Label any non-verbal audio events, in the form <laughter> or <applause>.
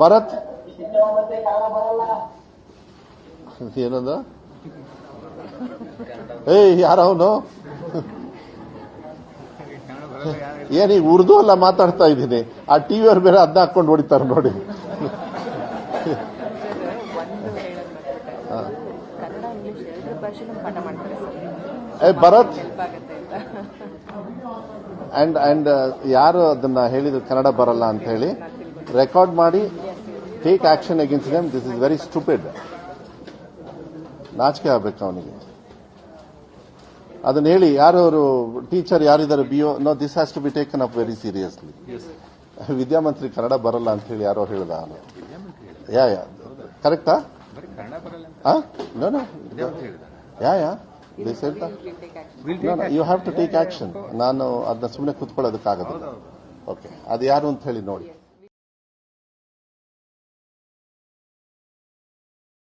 ಭರತ್ <laughs> ಏನಂದ? ಏಯ್ ಯಾರವನು ಅವನು? ಈಗ ಉರ್ದು ಅಲ್ಲ ಮಾತಾಡ್ತಾ ಇದ್ದೀನಿ. ಆ ಟಿವಿಯವ್ರ ಬೇರೆ ಅದನ್ನ ಹಾಕೊಂಡು ಹೊಡಿತಾರೆ ನೋಡಿ. ಏ ಭರತ್ ಅಂಡ್ ಅಂಡ್ ಯಾರು ಅದನ್ನ ಹೇಳಿದ್ರು ಕನ್ನಡ ಬರಲ್ಲ ಅಂತ ಹೇಳಿ ರೆಕಾರ್ಡ್ ಮಾಡಿ take action against them this is very stupid ನಾಚಿಕೆ ಆಗ್ಬೇಕು ಅವನಿಗೆ. ಅದನ್ನ ಹೇಳಿ ಯಾರು ಅವರು ಟೀಚರ್ ಯಾರಿದ್ದಾರೆ B O no this has to be taken up very seriously ವಿದ್ಯಾಮಂತ್ರಿ Kannada ಬರಲ್ಲ ಅಂತ ಹೇಳಿ ಯಾರೋ ಹೇಳ್ದ ಯಾ ಯಾ ಕರೆಕ್ಟಾ? ಬರೀ ಕನ್ನಡ ಬರಲ್ಲ ಅಂತ? ಹಾ ನೋ ನೋ. ವಿದ್ಯಾರ್ಥಿ yeah yeah. This you have to take action ನಾನು ಅದನ್ನ ಸುಮ್ಮನೆ ಕೂತ್ಕೊಳ್ಳೋದಕ್ಕಾಗೋದಿಲ್ಲ. ಓಕೆ ಅದು ಯಾರು ಅಂತ ಹೇಳಿ ನೋಡಿ.